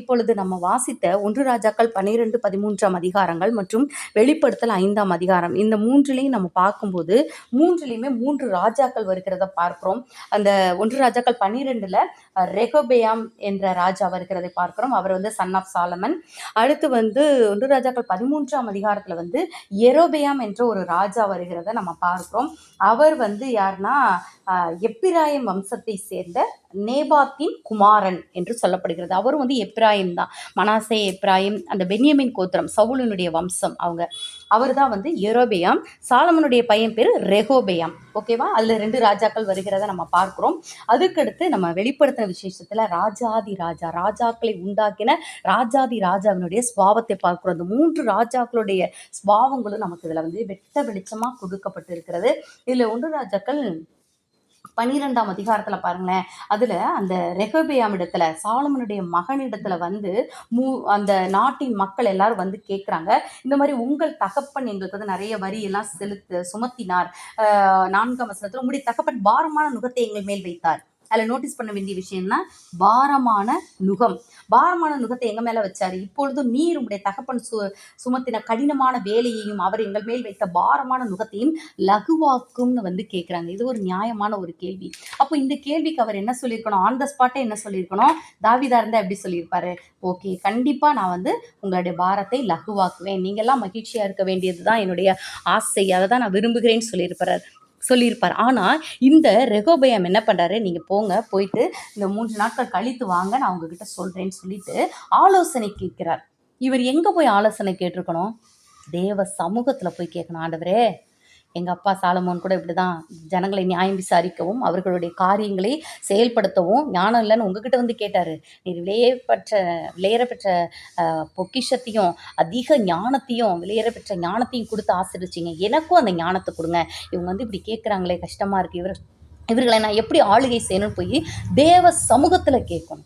இப்பொழுது நம்ம வாசித்த ஒன்று ராஜாக்கள் பன்னிரெண்டு பதிமூன்றாம் அதிகாரங்கள் மற்றும் வெளிப்படுத்தல் ஐந்தாம் அதிகாரம். இந்த மூன்றுலையும் நம்ம பார்க்கும்போது மூன்றுலையுமே மூன்று ராஜாக்கள் வருகிறத பார்க்கிறோம். அந்த ஒன்று ராஜாக்கள் பன்னிரெண்டில் ரெகோபேயாம் என்ற ராஜா வருகிறதை பார்க்கிறோம். அவர் வந்து சன் ஆஃப் சாலமன் அடுத்து வந்து ஒன்று ராஜாக்கள் பதிமூன்றாம் அதிகாரத்தில் வந்து எரோபேயாம் என்ற ஒரு ராஜா வருகிறத நம்ம பார்க்கிறோம். அவர் வந்து யாருன்னா எப்பிராயம் வம்சத்தை சேர்ந்த நேபாத்தின் குமாரன் என்று சொல்லப்படுகிறது. அவரும் வந்து எப்ராயிம் தான். மனாசே எப்ராயிம் அந்த பென்யமின் கோத்திரம் சவுலினுடைய வம்சம் அவங்க. அவர் தான் வந்து எரோபியாம் சாலமனுடைய பையன் பேர் ரெகோபியாம். ஓகேவா அதில் ரெண்டு ராஜாக்கள் வருகிறத நம்ம பார்க்குறோம். அதுக்கடுத்து நம்ம வெளிப்படுத்தின விசேஷத்தில் ராஜாதி ராஜா ராஜாக்களை உண்டாக்கின ராஜாதி ராஜாவினுடைய ஸ்வாவத்தை பார்க்குறோம். அந்த மூன்று ராஜாக்களுடைய ஸ்வாவங்களும் நமக்கு இதில் வந்து வெட்ட வெளிச்சமாக கொடுக்கப்பட்டிருக்கிறது. இதில் ஒன்று ராஜாக்கள் பன்னிரெண்டாம் அதிகாரத்தில் பாருங்களேன். அதில் அந்த ரெகபியாம் இடத்துல சாலமனுடைய மகனிடத்துல வந்து மூ அந்த நாட்டின் மக்கள் எல்லாரும் வந்து கேட்குறாங்க இந்த மாதிரி உங்கள் தகப்பன் எங்களுக்கு வந்து நிறைய வரியெல்லாம் செலுத்து சுமத்தினார். நான்காம் வசனத்தில் உங்களுடைய தகப்பன் பாரமான நுகத்தை எங்கள் மேல் வைத்தார். அதில் நோட்டீஸ் பண்ண வேண்டிய விஷயம்னா பாரமான நுகம். பாரமான நுகத்தை எங்கள் மேலே வச்சார்? இப்பொழுது நீர் உடைய தகப்பன் சு சுமத்தின கடினமான வேலையையும் அவர் எங்கள் மேல் வைத்த பாரமான நுகத்தையும் லகுவாக்கும்னு வந்து கேட்குறாங்க இது ஒரு நியாயமான ஒரு கேள்வி. அப்போ இந்த கேள்விக்கு அவர் என்ன சொல்லியிருக்கணும்? ஆன் த ஸ்பாட்டே என்ன சொல்லியிருக்கணும்? தாவிதா இருந்தால் எப்படி சொல்லியிருப்பாரு? ஓகே கண்டிப்பாக நான் வந்து உங்களுடைய பாரத்தை லகுவாக்குவேன். நீங்கள்லாம் மகிழ்ச்சியாக இருக்க வேண்டியது தான் என்னுடைய ஆசை. அதை தான் நான் விரும்புகிறேன்னு சொல்லியிருப்பார். சொல்லியிருப்பார். ஆனால் இந்த ரெகோபயம் என்ன பண்ணுறாரு நீங்கள் போங்க போயிட்டு இந்த மூன்று நாட்கள் கழித்து வாங்க நான் உங்ககிட்ட சொல்கிறேன்னு சொல்லிட்டு ஆலோசனை கேட்கிறார். இவர் எங்கே போய் ஆலோசனை கேட்டிருக்கணும்? தேவ சமூகத்தில் போய் கேட்கணும் ஆண்டவரே. எங்கள் அப்பா சாலமோன் கூட இப்படி தான் ஜனங்களை நியாயம் விசாரிக்கவும் அவர்களுடைய காரியங்களை செயல்படுத்தவும் ஞானம் இல்லைன்னு உங்ககிட்ட வந்து கேட்டார். நீர் விளையப்பற்ற விலையேறப்பெற்ற பொக்கிஷத்தையும் அதிக ஞானத்தையும் விலையேறப்பெற்ற ஞானத்தையும் கொடுத்து ஆசிரிச்சிங்க எனக்கும் அந்த ஞானத்தை கொடுங்க. இவங்க வந்து இப்படி கேட்குறாங்களே கஷ்டமாக இருக்குது இவர் இவர்களை நான் எப்படி ஆளுகை செய்யணும்னு போய் தேவ சமூகத்தில் கேட்கணும்.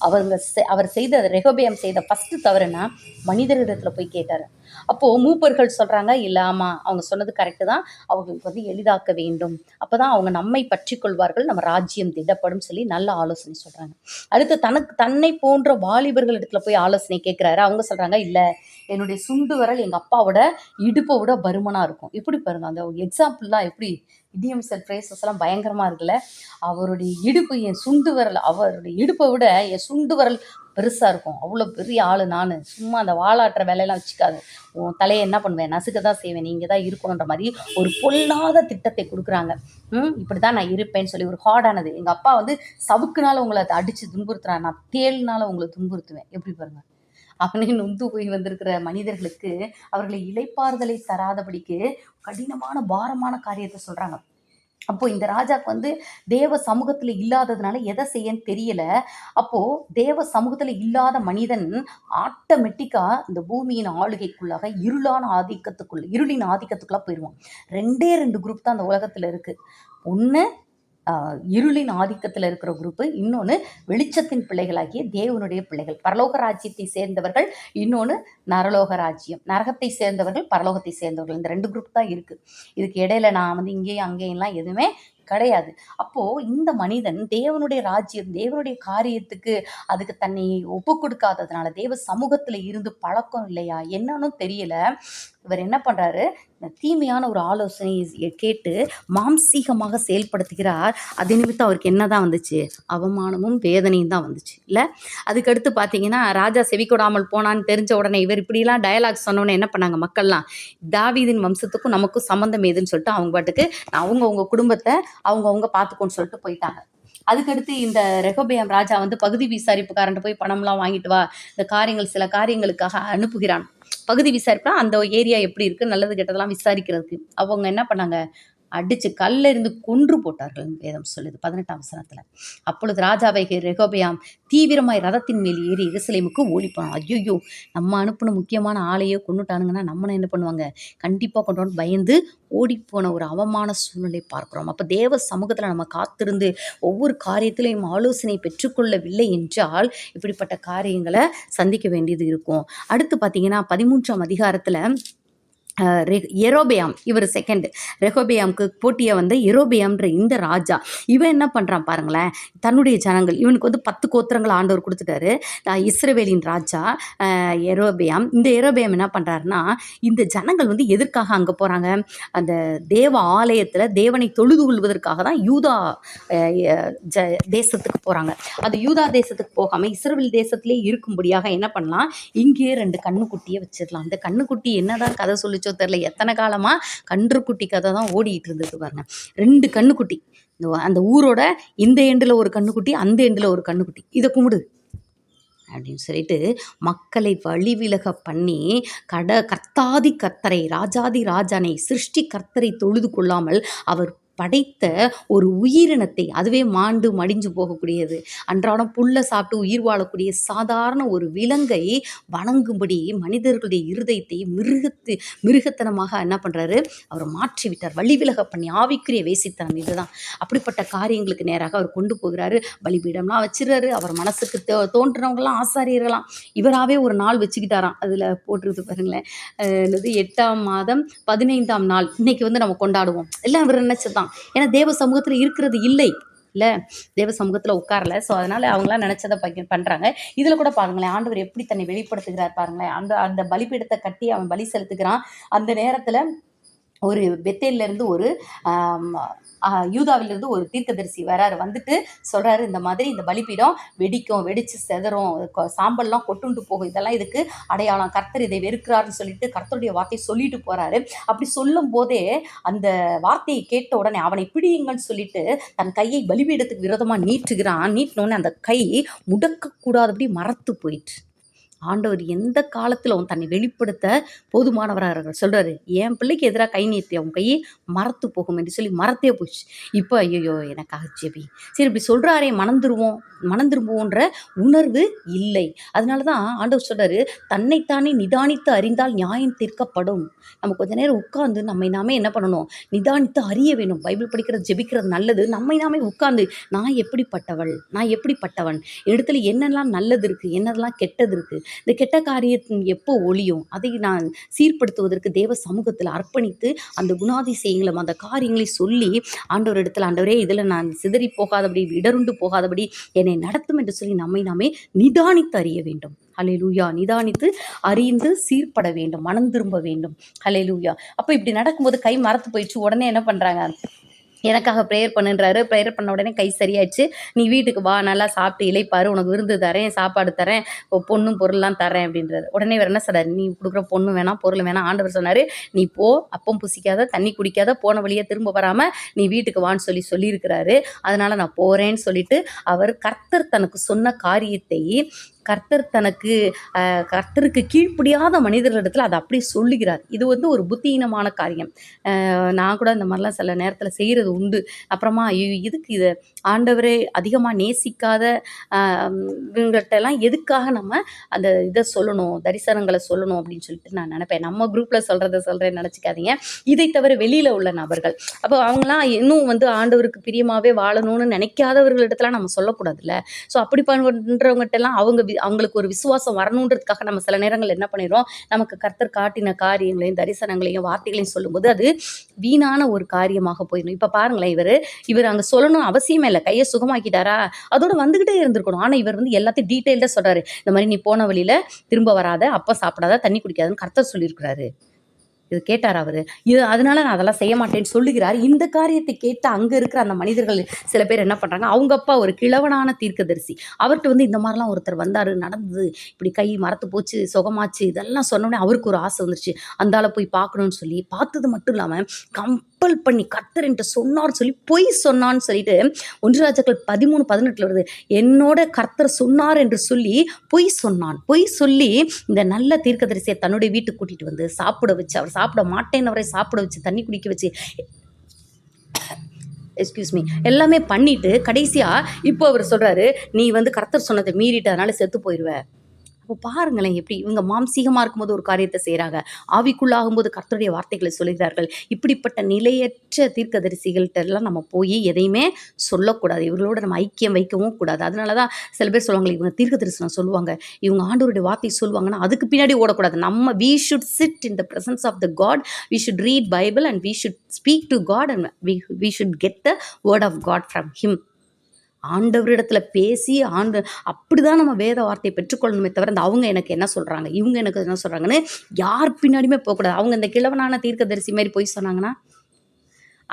அவங்க செ- அவர் செய்த ரெகோபியம் செய்த ஃபஸ்ட்டு தவறுனா மனிதரிடத்தில் போய் கேட்டார். அப்போது மூப்பர்கள் சொல்கிறாங்க இல்லாமா அவங்க சொன்னது கரெக்டு தான். அவங்களுக்கு வந்து எளிதாக்க வேண்டும். அப்போ தான் அவங்க நம்மை பற்றி கொள்வார்கள் நம்ம ராஜ்யம் திடப்படும் சொல்லி நல்ல ஆலோசனை சொல்கிறாங்க அடுத்து தனக்கு தன்னை போன்ற வாலிபர்கள் இடத்துல போய் ஆலோசனை கேட்குறாரு. அவங்க சொல்கிறாங்க இல்லை என்னுடைய சுண்டு வரல் எங்கள் அப்பாவோட இடுப்பை விட பருமனாக இருக்கும். இப்படி பாருங்க அந்த எக்ஸாம்பிள்லாம் எப்படி இடியம் செல் ஃப்ரேசஸ் எல்லாம் பயங்கரமாக இருக்குல்ல? அவருடைய இடுப்பு என் சுண்டு வரல் அவருடைய இடுப்பை விட என் சுண்டு வரல் பெருசாக இருக்கும். அவ்வளோ பெரிய ஆள் நான். சும்மா அந்த வாழாட்டுற வேலையெல்லாம் வச்சுக்காது. உன் தலையை என்ன பண்ணுவேன்? நசுக்க தான் செய்வேன். நீங்கள் தான் இருக்கணுன்ற மாதிரி ஒரு பொல்லாத திட்டத்தை கொடுக்குறாங்க. ம் இப்படி தான் நான் இருப்பேன்னு சொல்லி ஒரு ஹார்டானது எங்கள் அப்பா வந்து சவுக்குனால உங்களை அதை அடித்து துன்புறுத்துறான் நான் தேல்னால உங்களை துன்புறுத்துவேன். எப்படி பாருங்க? அவனே நொந்து போய் வந்திருக்கிற மனிதர்களுக்கு அவர்களை இளைப்பாறுதலை தராதபடிக்கு கடினமான பாரமான காரியத்தை சொல்கிறாங்க அப்போ இந்த ராஜாக்கு வந்து தேவ சமூகத்தில் இல்லாததுனால எதை செய்யன்னு தெரியல. அப்போ தேவ சமூகத்தில் இல்லாத மனிதன் ஆட்டோமேட்டிக்காக இந்த பூமியின் ஆளுகைக்குள்ளாக இருளான ஆதிக்கத்துக்குள்ள இருளின் ஆதிக்கத்துக்குள்ள போயிடுவான். ரெண்டே ரெண்டு குரூப் தான் அந்த உலகத்தில் இருக்கு. ஒன்று இருளின் ஆதிக்கத்தில் இருக்கிற குரூப்பு. இன்னொன்று வெளிச்சத்தின் பிள்ளைகளாகிய தேவனுடைய பிள்ளைகள். பரலோக ராஜ்யத்தை சேர்ந்தவர்கள் இன்னொன்று நரலோக ராஜ்யம். நரகத்தை சேர்ந்தவர்கள் பரலோகத்தை சேர்ந்தவர்கள். இந்த ரெண்டு குரூப் தான் இருக்குது இதுக்கு இடையில நான் வந்து இங்கேயும் அங்கேயும்லாம் எதுவுமே கிடையாது. அப்போ இந்த மனிதன் தேவனுடைய ராஜ்யம் தேவனுடைய காரியத்துக்கு அதுக்கு தன்னை ஒப்பு கொடுக்காததுனால தேவ சமூகத்துல இருந்து பழக்கம் இல்லையா? என்னன்னு தெரியல. இவர் என்ன பண்றாரு? தீமையான ஒரு ஆலோசனையை கேட்டு மாம்சீகமாக செயல்படுத்துகிறார். அது நிமித்தம் அவருக்கு என்னதான் வந்துச்சு? அவமானமும் வேதனையும் தான் வந்துச்சு. இல்லை? அதுக்கடுத்து பார்த்தீங்கன்னா ராஜா செவிக்கொடாமல் போனான்னு தெரிஞ்ச உடனே இவர் இப்படிலாம் டயலாக் சொன்னோன்னே என்ன பண்ணாங்க மக்கள்லாம்? தாவீதின் வம்சத்துக்கும் நமக்கும் சம்மந்தம் ஏதுன்னு சொல்லிட்டு அவங்க பாட்டுக்கு அவங்க அவங்க குடும்பத்தை அவங்க அவங்க பார்த்துக்கோன்னு சொல்லிட்டு போயிட்டாங்க. அதுக்கடுத்து இந்த ரெகோபியம் ராஜா வந்து பகுதி விசாரிப்புக்காரன்ட்டு போய் பணம்லாம் வாங்கிட்டு வா. இந்த காரியங்கள் சில காரியங்களுக்காக அனுப்புகிறான். பகுதி விசாரிப்புனா அந்த ஏரியா எப்படி இருக்குது நல்லது கெட்டதெல்லாம் விசாரிக்கிறதுக்கு. அவங்க என்ன பண்ணாங்க? அடித்து கல்லெறிந்து கொன்று போட்டார்கள் வேதம் சொல்லுது. பதினெட்டாம் வசனத்தில். அப்பொழுது ராஜாவை ரெகோபியாம் தீவிரமாய் ரதத்தின் மேல் ஏறி எருசலேமுக்கு ஓடி போனான். ஐயோ நம்ம அனுப்பின முக்கியமான ஆளையோ கொண்டுட்டானுங்கன்னா நம்மளை என்ன பண்ணுவாங்க? கண்டிப்பாக கொண்டோன்னு பயந்து ஓடிப்போன ஒரு அவமான சூழ்நிலை பார்க்குறோம். அப்போ தேவ சமூகத்தில் நம்ம காத்திருந்து ஒவ்வொரு காரியத்திலையும் ஆலோசனை பெற்றுக்கொள்ளவில்லை என்றால் இப்படிப்பட்ட காரியங்களை சந்திக்க வேண்டியது இருக்கும். அடுத்து பார்த்தீங்கன்னா பதிமூன்றாம் அதிகாரத்தில் எரோபியாம் இவர் செகண்ட் ரெகோபெயாம்க்கு போட்டியை வந்து எரோபியாம்ன்ற இந்த ராஜா இவன் என்ன பண்ணுறான் பாருங்களேன் தன்னுடைய ஜனங்கள் இவனுக்கு வந்து பத்து கோத்திரங்கள் ஆண்டவர் கொடுத்துட்டாரு. அஹ் இஸ்ரவேலின் ராஜா எரோபியாம் இந்த எரோபியாம் என்ன பண்ணுறாருன்னா இந்த ஜனங்கள் வந்து எதற்காக அங்கே போகிறாங்க அந்த தேவ ஆலயத்தில் தேவனை தொழுது கொள்வதற்காக தான் யூதா ஜ தேசத்துக்கு போகிறாங்க அந்த யூதா தேசத்துக்கு போகாமல் இஸ்ரேவேல் தேசத்திலே இருக்கும்படியாக என்ன பண்ணலாம்? இங்கேயே ரெண்டு கண்ணுக்குட்டியை வச்சிடலாம். அந்த கண்ணுக்குட்டி என்னதான் கதை சொல்லிச்சு தெரில எத்தனை காலமாக கன்றுக்குட்டி கதை தான் ஓடிட்டு இருந்தது பாருங்க. ரெண்டு கண்ணுக்குட்டி இந்த அந்த ஊரோட இந்த எண்டில் ஒரு கண்ணுக்குட்டி அந்த எண்டில் ஒரு கண்ணுக்குட்டி இதை கும்பிடு. அப்படின்னு சொல்லிட்டு மக்களை வழிவிலக பண்ணி கட கர்த்தாதி கர்த்தரை ராஜாதி ராஜானை சிருஷ்டி கர்த்தரை தொழுது கொள்ளாமல் அவர் படைத்த ஒரு உயிரினத்தை அதுவே மாண்டு மடிஞ்சு போகக்கூடியது. அன்றாடம் புல்லை சாப்பிட்டு உயிர் வாழக்கூடிய சாதாரண ஒரு விலங்கை வணங்கும்படி மனிதர்களுடைய இருதயத்தை மிருகத்து மிருகத்தனமாக என்ன பண்ணுறாரு அவர் மாற்றி விட்டார் வழிவிலக பண்ணி ஆவிக்குரிய வேசித்தனம் இதுதான். அப்படிப்பட்ட காரியங்களுக்கு நேராக அவர் கொண்டு போகிறாரு. பலிபீடம்லாம் வச்சிடுறாரு. அவர் மனசுக்கு தோ தோன்றினவங்களாம் ஆசாரியர்களாம். இவராகவே ஒரு நாள் வச்சுக்கிட்டாராம். அதில் போட்டிருக்கு பாருங்களேன். என்னது? எட்டாம் மாதம் பதினைந்தாம் நாள். இன்னைக்கு வந்து நம்ம கொண்டாடுவோம். எல்லாம் இவர் நினச்சதான் ஏன்னா தேவ சமூகத்தில் இருக்கிறது இல்லை. இல்லை தேவ சமூகத்தில் உட்காரல. ஸோ அதனால் அவங்களாம் நினச்சதை ப பண்ணுறாங்க இதில் கூட பாருங்களேன் ஆண்டவர் எப்படி தன்னை வெளிப்படுத்துகிறார் பாருங்களேன். அந்த அந்த பலிபீடத்தை கட்டி அவன் பலி செலுத்துகிறான். அந்த நேரத்தில் ஒரு பெத்தேல்ல இருந்து ஒரு யூதாவிலிருந்து ஒரு தீர்க்கதரிசி வராரு. வந்துட்டு சொல்கிறாரு இந்த மாதிரி இந்த பலிப்பீடம் வெடிக்கும் வெடிச்சு செதறும் சாம்பல்லாம் கொட்டுண்டு போகும். இதெல்லாம் இதுக்கு அடையாளம். கர்த்தர் இதை வெறுக்கிறாருன்னு சொல்லிட்டு கர்த்தருடைய வார்த்தையை சொல்லிட்டு போகிறாரு அப்படி சொல்லும் போதே அந்த வார்த்தையை கேட்ட உடனே அவனை பிடியுங்கன்னு சொல்லிட்டு தன் கையை பலிபீடத்துக்கு விரோதமாக நீட்டுகிறான். நீட்டினோடனே அந்த கை முடக்கக்கூடாதபடி மரத்து போயிட்டு ஆண்டவர் எந்த காலத்தில் அவன் தன்னை வெளிப்படுத்த போதுமானவராக இருக்கிறார்? சொல்கிறாரு என் பிள்ளைக்கு எதிராக கை நீட்டி அவன் கையை மறத்து போகும் என்று சொல்லி மரத்தே போச்சு. இப்போ ஐயோ எனக்காக ஜெபி. சரி இப்படி சொல்கிறாரே மணந்துருவோம் திரும்புவோம் உணர்வு இல்லை. அதனால தான் ஆண்டவர் சொல்கிறாரு தன்னைத்தானே நிதானித்து அறிந்தால் நியாயம் தீர்க்கப்படும். நம்ம கொஞ்ச நேரம் உட்கார்ந்து நம்மை நாமே என்ன பண்ணணும்? நிதானித்து அறிய வேணும் பைபிள் படிக்கிறது ஜெபிக்கிறது நல்லது. நம்மை நாமே உட்கார்ந்து நான் எப்படிப்பட்டவள்? நான் எப்படிப்பட்டவன்? இடத்துல என்னெல்லாம் நல்லது இருக்குது என்னதெல்லாம் கெட்டது இருக்குது இந்த கெட்ட காரியத்தின் எப்போ ஒழியும் அதை நான் சீர்படுத்துவதற்கு தேவ சமூகத்தில் அர்ப்பணித்து அந்த குணாதிசயங்களும் அந்த காரியங்களை சொல்லி ஆண்டவர் இடத்துல ஆண்டவரே இதில் நான் சிதறி போகாதபடி இடருண்டு போகாதபடி என்னை நடத்தும் என்று சொல்லி நம்மை நாமே நிதானித்து அறிய வேண்டும். ஹலெலூயா நிதானித்து அறிந்து சீர்பட வேண்டும் மனம் திரும்ப வேண்டும். ஹலெலூயா அப்போ இப்படி நடக்கும்போது கை மறத்து போயிடுச்சு உடனே என்ன பண்ணுறாங்க எனக்காக ப்ரேயர் பண்ணுன்றாரு. ப்ரேயர் பண்ண உடனே கை சரியாயிடுச்சு. நீ வீட்டுக்கு வா நல்லா சாப்பிட்டு இலைப்பாரு உனக்கு விருந்து தரேன் சாப்பாடு தரேன். பொண்ணும் பொருள்லாம் தரேன் அப்படின்றாரு. உடனே வேற என்ன சார் நீ கொடுக்குற பொண்ணு வேணாம் பொருள் வேணாம் ஆண்டவர் சொன்னாரு. நீ போ அப்பம் புசிக்காத தண்ணி குடிக்காத போன வழியே திரும்ப வராமல் நீ வீட்டுக்கு வான்னு சொல்லி சொல்லியிருக்கிறாரு. அதனால நான் போறேன்னு சொல்லிட்டு அவர் கர்த்தர் தனக்கு சொன்ன காரியத்தை கர்த்தர் தனக்கு கர்த்தருக்கு கீழ்ப்படியாத மனிதர்களிடத்தில் அதை அப்படியே சொல்லுகிறார். இது வந்து ஒரு புத்தியீனமான காரியம். நான் கூட இந்த மாதிரிலாம் சில நேரத்தில் செய்கிறது உண்டு. அப்புறமா ஐயோ இதுக்கு இதை ஆண்டவரே அதிகமாக நேசிக்காத இவங்கள்ட்டெல்லாம் எதுக்காக நம்ம அந்த இதை சொல்லணும் தரிசனங்களை சொல்லணும் அப்படின்னு சொல்லிட்டு நான் நினைப்பேன். நம்ம குரூப்பில் சொல்கிறத சொல்கிறேன் நினச்சிக்காதீங்க. இதை தவிர வெளியில் உள்ள நபர்கள். அப்போ அவங்களாம் இன்னும் வந்து ஆண்டவருக்கு பிரியமாகவே வாழணும்னு நினைக்காதவர்களிடத்துல நம்ம சொல்லக்கூடாதுல்ல. ஸோ அப்படி பண்ணுறவங்ககிட்டலாம் அவங்க வி- அவங்களுக்கு ஒரு விசுவாசம் வரணுன்றதுக்காக நம்ம சில நேரங்கள் என்ன பண்ணிடுறோம்? நமக்கு கர்த்தர் காட்டின காரியங்களையும் தரிசனங்களையும் வார்த்தைகளையும் சொல்லும்போது அது வீணான ஒரு காரியமாக போயிடும். இப்போ பாருங்களேன் இவர் இவர் அங்கே சொல்லணும் அவசியமே இல்லை. கையை சுகமாக்கிட்டாரா? அதோட வந்துக்கிட்டே இருந்திருக்கணும். ஆனால் இவர் வந்து எல்லாத்தையும் டீட்டெயில்டாக சொல்கிறாரு இந்த மாதிரி நீ போன வழியில் திரும்ப வராத அப்போ சாப்பிடாத தண்ணி குடிக்காதுன்னு கர்த்தர் சொல்லியிருக்கிறாரு. இது கேட்டார் அவர். இது அதனால நான் அதெல்லாம் செய்ய மாட்டேன்னு சொல்லுகிறார். இந்த காரியத்தை கேட்டு அங்கே இருக்கிற அந்த மனிதர்கள் சில பேர் என்ன பண்ணுறாங்க அவங்க அப்பா ஒரு கிழவனான தீர்க்கதரிசி. அவர்கிட்ட வந்து இந்த மாதிரிலாம் ஒருத்தர் வந்தார் நடந்தது இப்படி கை மரத்து போச்சு சுகமாச்சு இதெல்லாம் சொன்னோடனே அவருக்கு ஒரு ஆசை வந்துருச்சு. அந்தால போய் பார்க்கணும்னு சொல்லி பார்த்தது மட்டும் இல்லாமல் கம்பல் பண்ணி கர்த்தர் என்று சொன்னார்னு சொல்லி பொய் சொன்னான்னு சொல்லிட்டு ஒன்று ராஜாக்கள் பதிமூணு பதினெட்டில் வருது. என்னோட கர்த்தர் சொன்னார் என்று சொல்லி பொய் சொன்னான். பொய் சொல்லி இந்த நல்ல தீர்க்கதரிசியை தன்னுடைய வீட்டுக்கு கூட்டிகிட்டு வந்து சாப்பிட வச்சு அவர் சாப்பிட மாட்டேன்னவரை சாப்பிட வச்சு தண்ணி குடிக்க வச்சு எக்ஸ்கியூஸ் மீ எல்லாமே பண்ணிட்டு கடைசியாக இப்போ அவர் சொல்கிறாரு நீ வந்து கர்த்தர் சொன்னதை மீறிட்டு அதனால செத்து போயிடுவேன் அப்போ பாருங்களேன் எப்படி இவங்க மாம்சீகமாக இருக்கும்போது ஒரு காரியத்தை செய்கிறாங்க ஆவிக்குள்ளாகும்போது கர்த்தருடைய வார்த்தைகளை சொல்கிறார்கள். இப்படிப்பட்ட நிலையற்ற தீர்க்கதரிசிகள்கிட்டலாம் நம்ம போய் எதையுமே சொல்லக்கூடாது. இவர்களோட நம்ம ஐக்கியம் வைக்கவும் கூடாது. அதனால தான் சில பேர் சொல்லுவாங்க இவங்க தீர்க்க தரிசனம் சொல்லுவாங்க. இவங்க ஆண்டோருடைய வார்த்தை சொல்லுவாங்கன்னா அதுக்கு பின்னாடி ஓடக்கூடாது. நம்ம we should sit in the presence of the God we should read Bible and we should speak to God and we should get the word of God from him ஆண்டவரிடத்துல பேசி ஆண்டு அப்படி தான் நம்ம வேத வார்த்தையை பெற்றுக்கொள்ளணுமே தவிர இந்த அவங்க எனக்கு என்ன சொல்கிறாங்க இவங்க எனக்கு என்ன சொல்கிறாங்கன்னு யார் பின்னாடியுமே போகக்கூடாது. அவங்க இந்த கிழவனான தீர்க்கதரிசி மாதிரி போய் சொன்னாங்கன்னா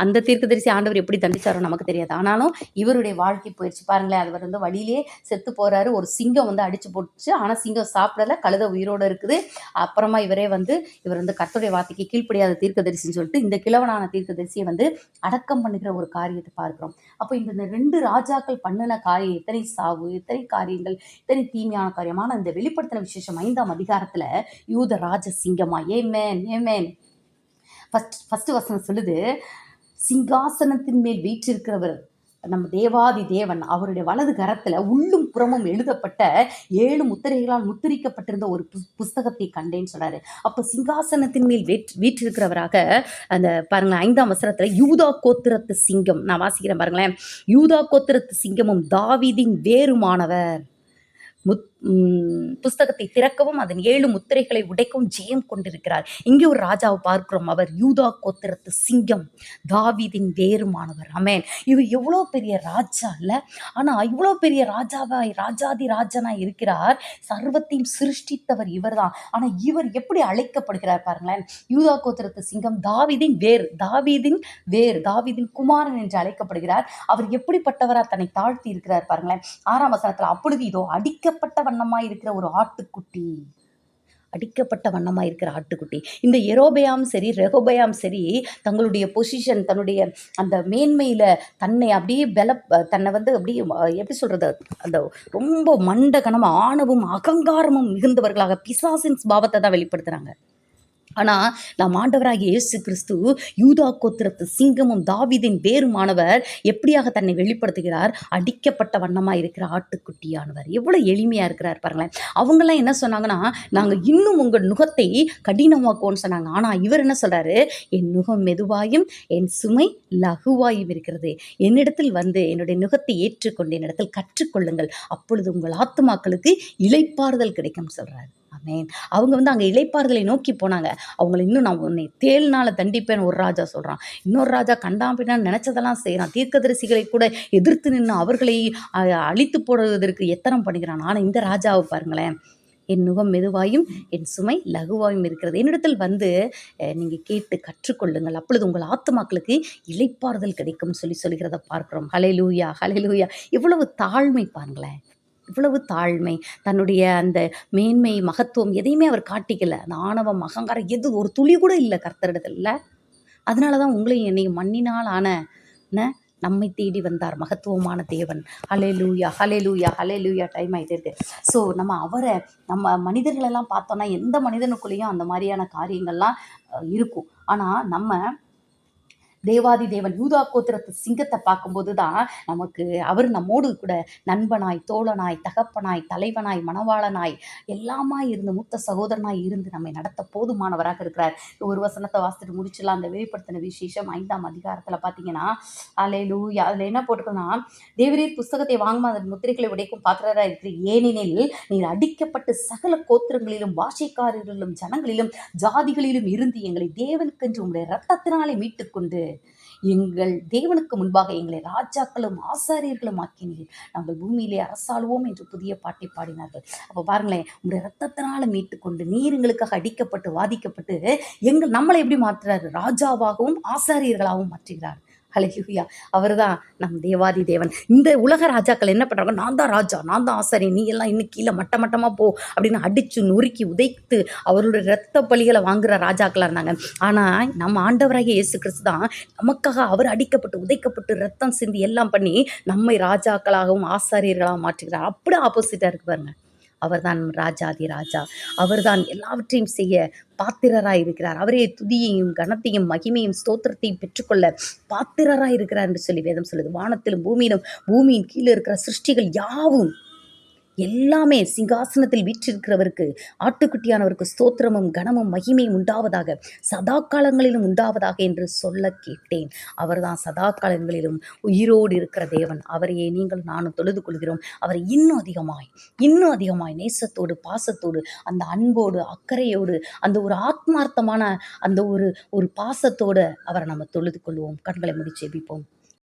அந்த தீர்க்கதரிசி ஆண்டவர் எப்படி தண்டிச்சாரோ நமக்கு தெரியாது. ஆனாலும் இவருடைய வாழ்க்கை போயிடுச்சு. பாருங்களேன் அவர் வந்து வழியிலே செத்து போறாரு. ஒரு சிங்கம் வந்து அடிச்சு போட்டுச்சு. ஆனால் சிங்கம் சாப்பிடல. கழுத உயிரோடு இருக்குது. அப்புறமா இவரே வந்து இவர் வந்து கர்த்தருடைய வார்த்தைக்கு கீழ்ப்படியாத தீர்க்கதரிசின்னு சொல்லிட்டு இந்த கிழவனான தீர்க்கதரிசியை வந்து அடக்கம் பண்ணுகிற ஒரு காரியத்தை பார்க்கிறோம். அப்போ இந்த இந்த ரெண்டு ராஜாக்கள் பண்ணின காரியம் எத்தனை சாவு எத்தனை காரியங்கள் எத்தனை தீமையான காரியமான இந்த வெளிப்படுத்தின விசேஷம் ஐந்தாம் அதிகாரத்துல யூத ராஜ சிங்கமா? ஏமேன் மேன் ஃபஸ்ட் ஃபஸ்ட்டு வசனம் சொல்லுது சிங்காசனத்தின் மேல் வீற்றிருக்கிறவர் நம்ம தேவாதி தேவன் அவருடைய வலது கரத்துல உள்ளும் புறமும் எழுதப்பட்ட ஏழு முத்திரைகளால் முத்திரிக்கப்பட்டிருந்த ஒரு புஸ்தகத்தை கண்டேன்னு சொல்றாரு. அப்ப சிங்காசனத்தின் மேல் வீட் வீற்றிருக்கிறவராக அந்த பாருங்க ஐந்தாம் வசனத்துல யூதா கோத்திரத்து சிங்கம் நான் வாசிக்கிறேன் பாருங்களேன். யூதா கோத்திரத்து சிங்கமும் தாவிதின் வேறுமானவர். முத் புஸ்தகத்தை திறக்கவும் அதன் ஏழு முத்திரைகளை உடைக்கவும் ஜெயம் கொண்டிருக்கிறார். இங்கே ஒரு ராஜாவை பார்க்கிறோம். அவர் யூதா கோத்திரத்து சிங்கம் தாவீதின் வேறுமானவர். அமேன் இவர் எவ்வளோ பெரிய ராஜா இல்லை ஆனால் இவ்வளோ பெரிய ராஜாவாய் ராஜாதி ராஜனாய் இருக்கிறார். சர்வத்தையும் சிருஷ்டித்தவர் இவர் தான் ஆனால் இவர் எப்படி அழைக்கப்படுகிறார் பாருங்களேன். யூதா கோத்திரத்து சிங்கம் தாவிதின் வேர் தாவீதின் வேர் தாவீதின் குமாரன் என்று அழைக்கப்படுகிறார். அவர் எப்படிப்பட்டவராக தன்னை தாழ்த்தி இருக்கிறார் பாருங்களேன். ஆறாம் வசனத்தில் அப்பொழுது இதோ அடிக்கப்பட்டவன் வண்ணமா இருக்கிற ஒரு ஆட்டுக்குட்டி. அடிக்கப்பட்ட வண்ணமாக இருக்கிற ஆட்டுக்குட்டி. இந்த எரோபயாம் சரி ரெகோபயாம் சரி தங்களுடைய பொசிஷன் தன்னுடைய அந்த மேன்மையில் தன்னை அப்படியே பல தன்னை வந்து அப்படியே எப்படி சொல்கிறது அந்த ரொம்ப மண்டகனம் ஆணவும் அகங்காரமும் மிகுந்தவர்களாக பிசாசின் பாவத்தை தான் வெளிப்படுத்துகிறாங்க ஆனால் நம் ஆண்டவராக இயேசு கிறிஸ்து யூதா கோத்திரத்து சிங்கமும் தாவீதின் வேறுமானவர் எப்படியாக தன்னை வெளிப்படுத்துகிறார்? அடிக்கப்பட்ட வண்ணமாக இருக்கிற ஆட்டுக்குட்டியானவர். எவ்வளோ எளிமையாக இருக்கிறார் பாருங்களேன். அவங்கெல்லாம் என்ன சொன்னாங்கன்னா நாங்கள் இன்னும் உங்கள் நுகத்தை கடினமாக்குவோன்னு சொன்னாங்க. ஆனால் இவர் என்ன சொல்கிறாரு என் நுகம் மெதுவாயும் என் சுமை லகுவாயும் இருக்கிறது. என்னிடத்தில் வந்து என்னுடைய நுகத்தை ஏற்றுக்கொண்டு என்னிடத்தில் கற்றுக்கொள்ளுங்கள். அப்பொழுது உங்கள் ஆத்துமாக்களுக்கு இளைப்பாறுதல் கிடைக்கும் சொல்கிறாரு அமேன் அவங்க வந்து அங்கே இழைப்பார்களை நோக்கி போனாங்க. அவங்கள இன்னும் நான் உன்னை தேல்னால தண்டிப்பேன் ஒரு ராஜா சொல்கிறான் இன்னொரு ராஜா கண்டாம்பிடான்னு நினச்சதெல்லாம் செய்கிறான் தீர்க்கதரிசிகளை கூட எதிர்த்து நின்று அவர்களை அழித்து போடுவதற்கு எத்தனம் பண்ணுகிறான்? ஆனால் இந்த ராஜாவை பாருங்களேன். என் நுகம் மெதுவாயும் என் சுமை லகுவாயும் இருக்கிறது. என்னிடத்தில் வந்து நீங்கள் கேட்டு கற்றுக்கொள்ளுங்கள். அப்பொழுது உங்கள் ஆத்துமாக்களுக்கு இலைப்பாறுதல் கிடைக்கும் சொல்லி சொல்கிறத பார்க்குறோம். ஹலை லூயா ஹலை லூயா இவ்வளவு தாழ்மை பாருங்களேன். இவ்வளவு தாழ்மை தன்னுடைய அந்த மேன்மை மகத்துவம் எதையுமே அவர் காட்டிக்கல. அந்த ஆணவம் அகங்காரம் எது ஒரு துளி கூட இல்லை கர்த்தரிடத்தில். அதனால தான் உங்களையும் என்னையும் மண்ணினால் ஆன நம்மை தேடி வந்தார் மகத்துவமான தேவன். ஹலே லூயா ஹலே லூயா ஹலே லூயா டைம் ஆகிட்டே இருக்கு ஸோ நம்ம அவரை நம்ம மனிதர்களெல்லாம் பார்த்தோன்னா எந்த மனிதனுக்குள்ளேயும் அந்த மாதிரியான காரியங்கள்லாம் இருக்கும். ஆனால் நம்ம தேவாதி தேவன் யூதா கோத்திரத்து சிங்கத்தை பார்க்கும்போது தான் நமக்கு அவர் நம்மோடு கூட நண்பனாய் தோழனாய் தகப்பனாய் தலைவனாய் மணவாளனாய் எல்லாமா இருந்து மூத்த சகோதரனாய் இருந்து நம்மை நடத்த போதுமானவராக இருக்கிறார். ஒரு வசனத்தை வாசித்துட்டு முடிச்சிடலாம். அந்த வெளிப்படுத்தின விசேஷம் ஐந்தாம் அதிகாரத்தில் பார்த்தீங்கன்னா அலையிலூ அதில் என்ன போட்டிருக்கோன்னா தேவரீர் புஸ்தகத்தை வாங்கும் அதன் முத்திரைகளை உடைக்கும் பாத்திரராக இருக்கிற ஏனெனில் நீர் அடிக்கப்பட்டு சகல கோத்திரங்களிலும் பாஷைக்காரர்களிலும் ஜனங்களிலும் ஜாதிகளிலும் இருந்து எங்களை தேவனுக்கென்று உங்களுடைய ரத்தத்தினாலே மீட்டுக்கொண்டு எங்கள் தேவனுக்கு முன்பாக எங்களை ராஜாக்களும் ஆசாரியர்களும் ஆக்கினீர்கள். நாங்கள் பூமியிலே அரசாளுவோம் என்று புதிய பாட்டை பாடினார்கள். அப்போ பாருங்களேன் உங்களுடைய ரத்தத்தினால மீட்டுக்கொண்டு நீர் எங்களுக்காக அடிக்கப்பட்டு வாதிக்கப்பட்டு எங்கள் நம்மளை எப்படி மாற்றுறாரு? ராஜாவாகவும் ஆசாரியர்களாகவும் மாற்றுகிறார். ஹalleluya அவர்தான் நம் தேவாதி தேவன். இந்த உலக ராஜாக்கள் என்ன பண்ணுறாங்க நான் தான் ராஜா நான் தான் ஆசாரி நீ எல்லாம் இன்னும் கீழே மட்ட மட்டமாக போ அப்படின்னு அடித்து நொறுக்கி உதைத்து அவருடைய இரத்த பலிகளை வாங்குகிற ராஜாக்களாக இருந்தாங்க. ஆனால் நம்ம ஆண்டவராகிய இயேசு கிறிஸ்து தான் நமக்காக அவர் அடிக்கப்பட்டு உதைக்கப்பட்டு ரத்தம் சிந்தி எல்லாம் பண்ணி நம்மை ராஜாக்களாகவும் ஆசாரியர்களாகவும் மாற்றுகிறார். அப்படியே ஆப்போசிட்டாக இருக்கு பாருங்கள் அவர்தான் ராஜாதி ராஜா. அவர்தான் எல்லாவற்றையும் செய்ய பாத்திரராய் இருக்கிறார். அவரே துதியையும் கனத்தையும் மகிமையும் ஸ்தோத்திரத்தையும் பெற்றுக்கொள்ள பாத்திரராய் இருக்கிறார் என்று சொல்லி வேதம் சொல்லுது. வானத்திலும் பூமியிலும் பூமியின் கீழே இருக்கிற சிருஷ்டிகள் யாவும் எல்லாமே சிங்காசனத்தில் வீற்றிருக்கிறவருக்கு ஆட்டுக்குட்டியானவருக்கு ஸ்தோத்திரமும் கனமும் மகிமையும் உண்டாவதாக சதா காலங்களிலும் உண்டாவதாக என்று சொல்ல கேட்டேன். அவர்தான் சதா காலங்களிலும் உயிரோடு இருக்கிற தேவன். அவரையே நீங்கள் நானும் தொழுது கொள்கிறோம். அவரை இன்னும் அதிகமாய் இன்னும் அதிகமாய் நேசத்தோடு பாசத்தோடு அந்த அன்போடு அக்கறையோடு அந்த ஒரு ஆத்மார்த்தமான அந்த ஒரு ஒரு பாசத்தோடு அவரை நம்ம தொழுது கொள்வோம். கண்களை முடிச்சு எபிப்போம்